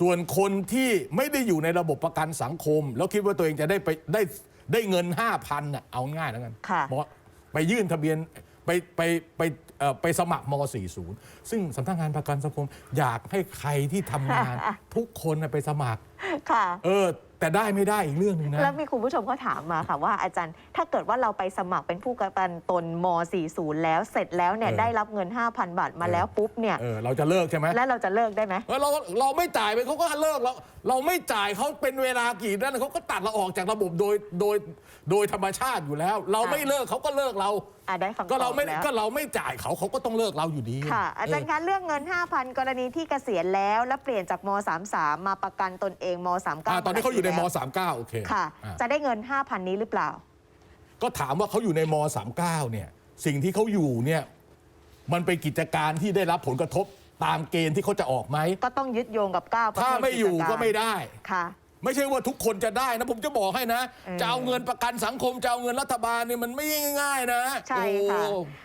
ส่วนคนที่ไม่ได้อยู่ในระบบประกันสังคม แล้วคิดว่าตัวเองจะได้ไปได้ได้เงิน 5,000น่ะเอาง่ายแล้วกันค่ะ บอกว่าไปยื่นทะเบียนไปไปไปเอ่อไปสมัครม .40 ซึ่งสำนักงานประกันสังคม อยากให้ใครที่ทำงาน ทุกคนน่ะไปสมัครค่ะ เออ แต่ได้ไม่ได้อีกเรื่องหนึงนะ แล้วมีคุณผู้ชมก็ถามมาค่ะว่าอาจารย์ ถ้าเกิดว่าเราไปสมัครเป็นผู้ประกันตนม .40 แล้วเสร็จแล้วเนี่ยเออ ได้รับเงิน 5,000 บาทมาแล้วปุ๊บเนี่ยเออเราจะเลิกใช่ไหมแล้วเราจะเลิกได้ไหม เออเราเราไม่จ่ายไปเขาก็เลิกเราเราไม่จ่ายเขาเป็นเวลากี่นั่นเขาก็ตัดเราออกจากระบบโดยโดยโดยธรรมชาติอยู่แล้ว เราไม่เลิกเขาก็เลิกเรา อะได้คำตอบก็เราไม่แล้วก็เราไม่จ่ายเขาเขาก็ต้องเลิกเราอยู่ดีค่ะ อาจารย์คะเรื่องเงิน 5,000 กรณีที่เกษียณแล้ว แล้วเปลี่ยนจากม .33 มาประกันตนเองม .39 อ่าตอนนี้เขาอยู่ในมแล้ว39 โอเคค่ะ อ่าจะได้เงิน 5,000 นี้หรือเปล่า ก็ถามว่าเขาอยู่ในม 39 เนี่ย สิ่งที่เขาอยู่เนี่ยมันเป็นกิจการที่ได้รับผลกระทบตามเกณฑ์ที่เขาจะออกไหมก็ต้องยึดโยงกับ9ประเภทถ้าไม่อยู่กิจารก็ไม่ได้ ค่ะ ไม่ใช่ว่าทุกคนจะได้นะ ผมจะบอกให้นะ เออจะเอาเงินประกันสังคมจะเอาเงินรัฐบาลเนี่ยมันไม่ง่ายๆนะใช่ค่ะ โอ้